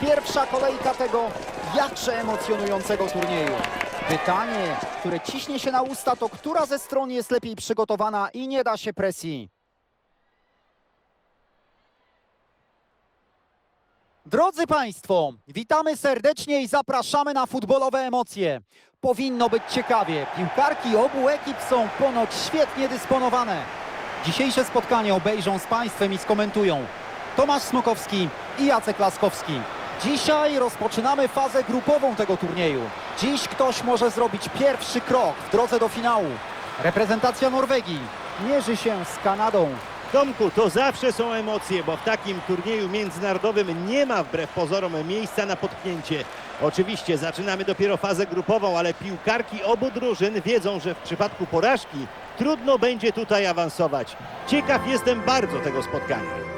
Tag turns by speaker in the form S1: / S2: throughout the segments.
S1: pierwsza kolejka tego jakże emocjonującego turnieju. Pytanie, które ciśnie się na usta, to która ze stron jest lepiej przygotowana i nie da się presji? Drodzy Państwo, witamy serdecznie i zapraszamy na futbolowe emocje. Powinno być ciekawie. Piłkarki obu ekip są ponoć świetnie dysponowane. Dzisiejsze spotkanie obejrzą z Państwem i skomentują Tomasz Smokowski i Jacek Laskowski. Dzisiaj rozpoczynamy fazę grupową tego turnieju. Dziś ktoś może zrobić pierwszy krok w drodze do finału. Reprezentacja Norwegii mierzy się z Kanadą.
S2: Tomku, to zawsze są emocje, bo w takim turnieju międzynarodowym nie ma wbrew pozorom miejsca na potknięcie. Oczywiście zaczynamy dopiero fazę grupową, ale piłkarki obu drużyn wiedzą, że w przypadku porażki trudno będzie tutaj awansować. Ciekaw jestem bardzo tego spotkania.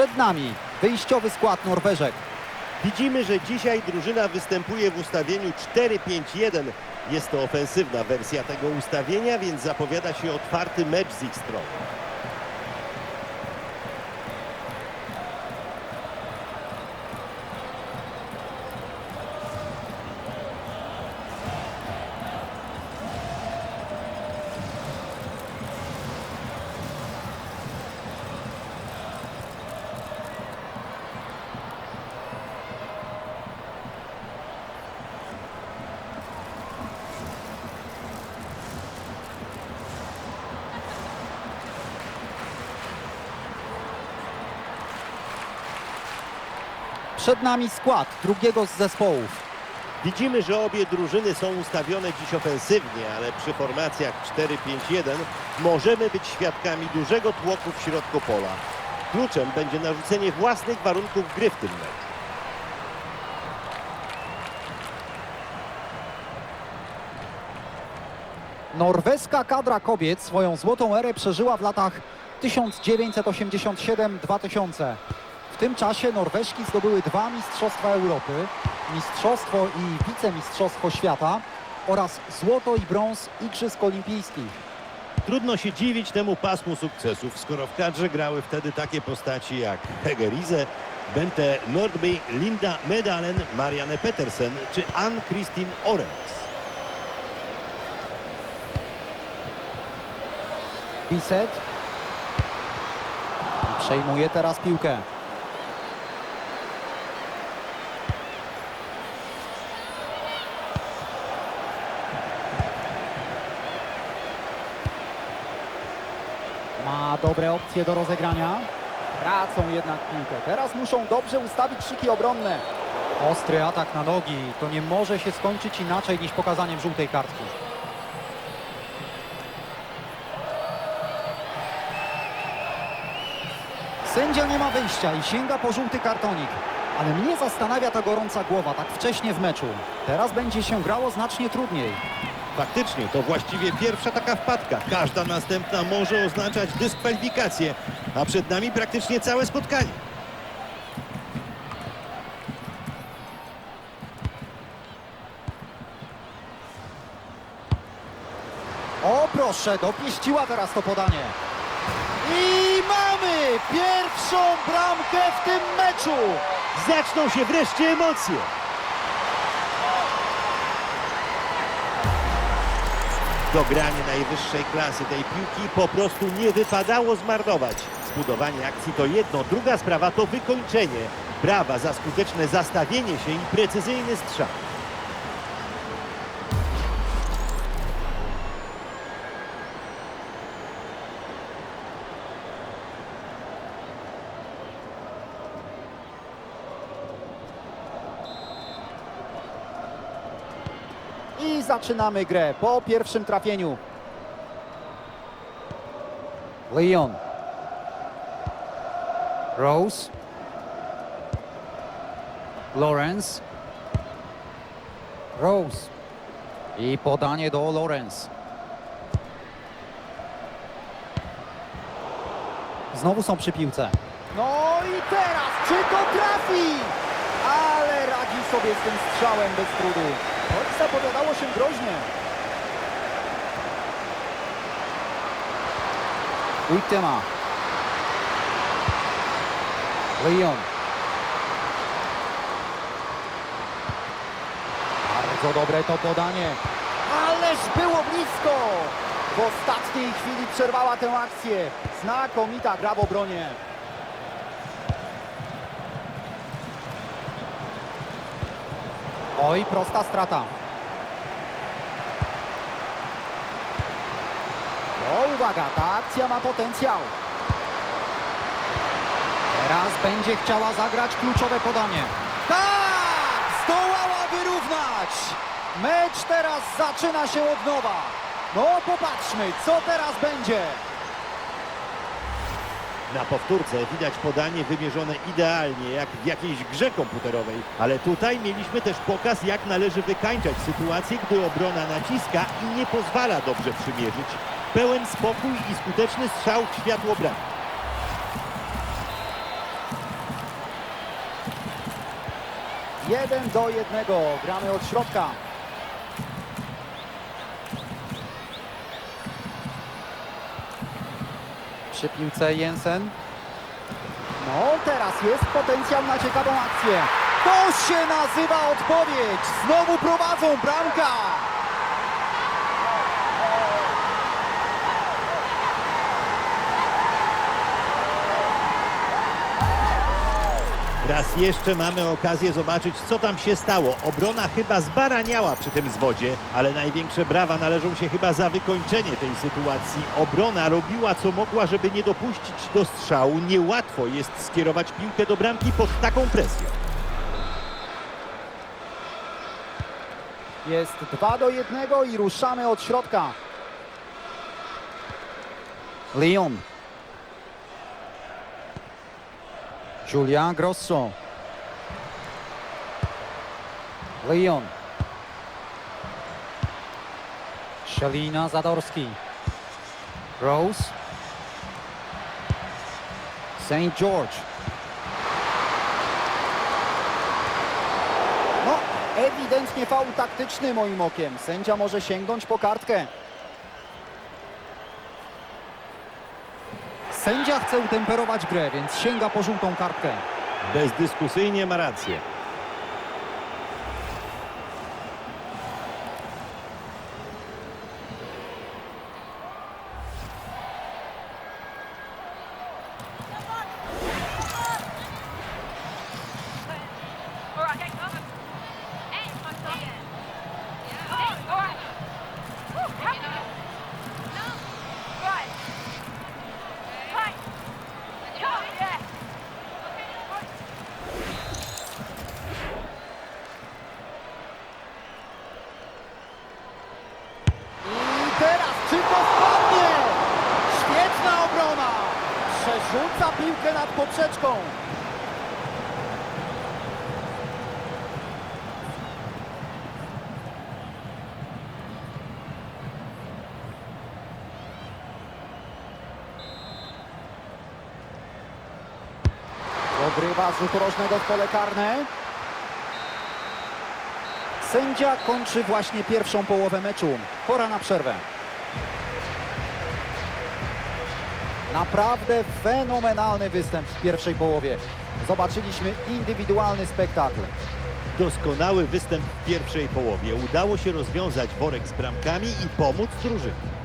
S1: Przed nami wyjściowy skład Norweżek.
S2: Widzimy, że dzisiaj drużyna występuje w ustawieniu 4-5-1. Jest to ofensywna wersja tego ustawienia, więc zapowiada się otwarty mecz z ich strony.
S1: Przed nami skład drugiego z zespołów.
S2: Widzimy, że obie drużyny są ustawione dziś ofensywnie, ale przy formacjach 4-5-1 możemy być świadkami dużego tłoku w środku pola. Kluczem będzie narzucenie własnych warunków gry w tym meczu.
S1: Norweska kadra kobiet swoją złotą erę przeżyła w latach 1987-2000. W tym czasie Norweżki zdobyły dwa Mistrzostwa Europy, Mistrzostwo i Wicemistrzostwo Świata oraz złoto i brąz Igrzysk Olimpijskich.
S2: Trudno się dziwić temu pasmu sukcesów, skoro w kadrze grały wtedy takie postaci jak Hege Riese, Bente Nordby, Linda Medalen, Marianne Petersen czy Ann-Kristin Orens.
S1: Biset przejmuje teraz piłkę. Dobre opcje do rozegrania. Tracą jednak piłkę. Teraz muszą dobrze ustawić szyki obronne. Ostry atak na nogi. To nie może się skończyć inaczej niż pokazaniem żółtej kartki. Sędzia nie ma wyjścia i sięga po żółty kartonik. Ale mnie zastanawia ta gorąca głowa tak wcześnie w meczu. Teraz będzie się grało znacznie trudniej.
S2: Faktycznie, to właściwie pierwsza taka wpadka. Każda następna może oznaczać dyskwalifikację, a przed nami praktycznie całe spotkanie.
S1: O proszę, dopieściła teraz to podanie. I mamy pierwszą bramkę w tym meczu.
S2: Zaczną się wreszcie emocje. Dogranie najwyższej klasy tej piłki po prostu nie wypadało zmarnować. Zbudowanie akcji to jedno, druga sprawa to wykończenie. Brawa za skuteczne zastawienie się i precyzyjny strzał.
S1: I zaczynamy grę po pierwszym trafieniu. Leon. Rose. Lawrence. Rose. I podanie do Lawrence. Znowu są przy piłce. No i teraz, czy to trafi? Ale radzi sobie z tym strzałem bez trudu. Zapowiadało się groźnie. Uitema. Leon. Bardzo dobre to podanie. Ależ było blisko! W ostatniej chwili przerwała tę akcję. Znakomita gra w obronie. Oj, prosta strata. O, uwaga, ta akcja ma potencjał. Teraz będzie chciała zagrać kluczowe podanie. Tak! Zdołała wyrównać! Mecz teraz zaczyna się od nowa. No popatrzmy, co teraz będzie.
S2: Na powtórce widać podanie wymierzone idealnie, jak w jakiejś grze komputerowej. Ale tutaj mieliśmy też pokaz, jak należy wykańczać sytuację, gdy obrona naciska i nie pozwala dobrze przymierzyć. Pełen spokój i skuteczny strzał w światło bramki.
S1: Jeden do jednego. Gramy od środka. Przy piłce Jensen. No, teraz jest potencjał na ciekawą akcję. To się nazywa odpowiedź. Znowu prowadzą bramka.
S2: Raz jeszcze mamy okazję zobaczyć, co tam się stało. Obrona chyba zbaraniała przy tym zwodzie, ale największe brawa należą się chyba za wykończenie tej sytuacji. Obrona robiła co mogła, żeby nie dopuścić do strzału. Niełatwo jest skierować piłkę do bramki pod taką presją.
S1: Jest 2 do 1 i ruszamy od środka. Leon. Julian Grosso. Leon. Szelina Zadorski. Rose. St. George. No, ewidentnie faul taktyczny moim okiem. Sędzia może sięgnąć po kartkę. Sędzia chce utemperować grę, więc sięga po żółtą kartkę.
S2: Bezdyskusyjnie ma rację.
S1: Dogrywa z rzutu w pole karne. Sędzia kończy właśnie pierwszą połowę meczu. Pora na przerwę. Naprawdę fenomenalny występ w pierwszej połowie. Zobaczyliśmy indywidualny spektakl.
S2: Doskonały występ w pierwszej połowie. Udało się rozwiązać worek z bramkami i pomóc drużynie.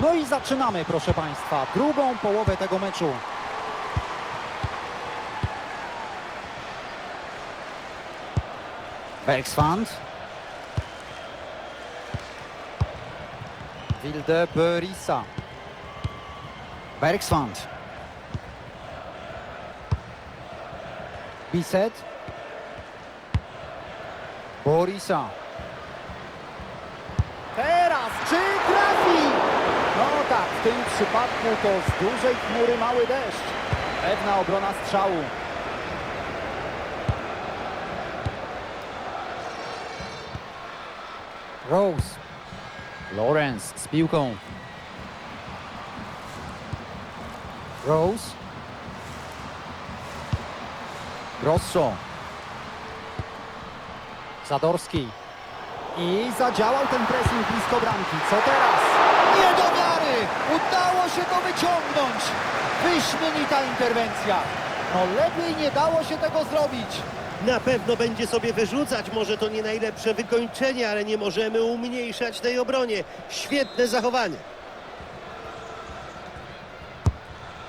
S1: No i zaczynamy, proszę Państwa, drugą połowę tego meczu. Bergsfand. Wilde Berisa. Bergswand. Biset. Borisa. Teraz czy trafi? No tak, w tym przypadku to z dużej chmury mały deszcz. Pewna obrona strzału. Rose. Lawrence z piłką. Rose. Grosso. Zadorski. I zadziałał ten pressing blisko bramki. Co teraz? Nie do! Udało się to wyciągnąć! Wyśmienita interwencja. No lepiej nie dało się tego zrobić.
S2: Na pewno będzie sobie wyrzucać, może to nie najlepsze wykończenie, ale nie możemy umniejszać tej obronie. Świetne zachowanie.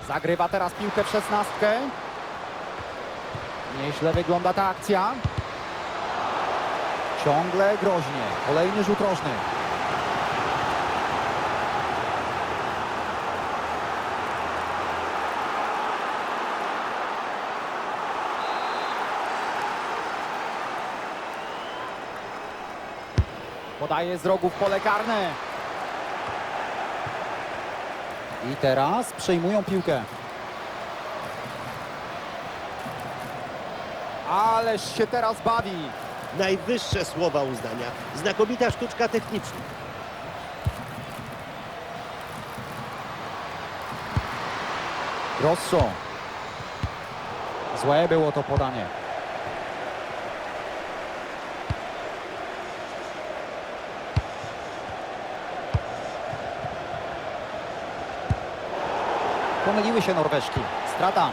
S1: Zagrywa teraz piłkę w szesnastkę. Nieźle wygląda ta akcja. Ciągle groźnie. Kolejny rzut rożny. Podaje z rogu w pole karne. I teraz przejmują piłkę. Ależ się teraz bawi.
S2: Najwyższe słowa uznania. Znakomita sztuczka techniczna.
S1: Rosso. Złe było to podanie. Pomyliły się Norweżki. Strata.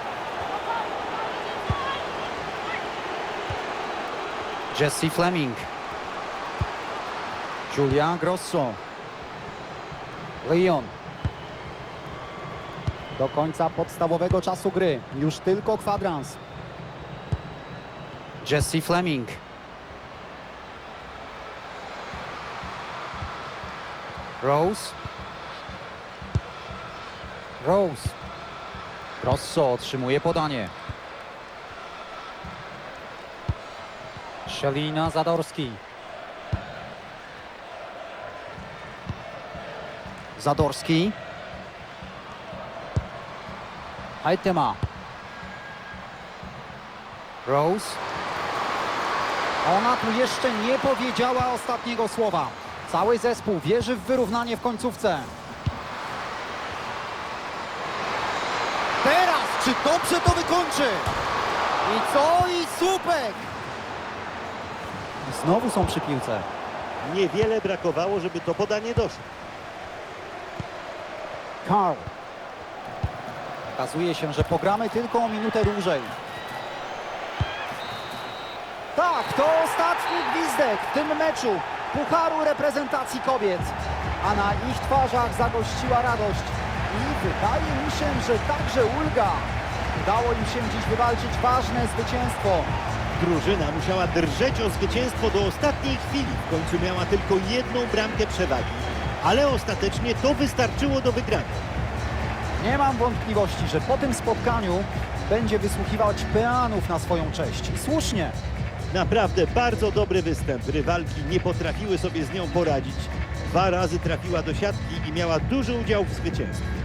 S1: Jesse Fleming. Julia Grosso. Leon. Do końca podstawowego czasu gry. Już tylko kwadrans. Jesse Fleming. Rose. Rose. Grosso otrzymuje podanie. Szelina Zadorski. Zadorski. Haitema. Rose. Ona tu jeszcze nie powiedziała ostatniego słowa. Cały zespół wierzy w wyrównanie w końcówce. Teraz, czy dobrze to wykończy? I co? I słupek! Znowu są przy piłce.
S2: Niewiele brakowało, żeby to podanie doszło.
S1: Carl. Okazuje się, że pogramy tylko o minutę dłużej. Tak, to ostatni gwizdek w tym meczu Pucharu Reprezentacji Kobiet. A na ich twarzach zagościła radość. I wydaje mi się, że także ulga. Udało im się dziś wywalczyć ważne zwycięstwo.
S2: Drużyna musiała drżeć o zwycięstwo do ostatniej chwili. W końcu miała tylko jedną bramkę przewagi. Ale ostatecznie to wystarczyło do wygrania.
S1: Nie mam wątpliwości, że po tym spotkaniu będzie wysłuchiwać peanów na swoją cześć. Słusznie.
S2: Naprawdę bardzo dobry występ. Rywalki nie potrafiły sobie z nią poradzić. Dwa razy trafiła do siatki i miała duży udział w zwycięstwie.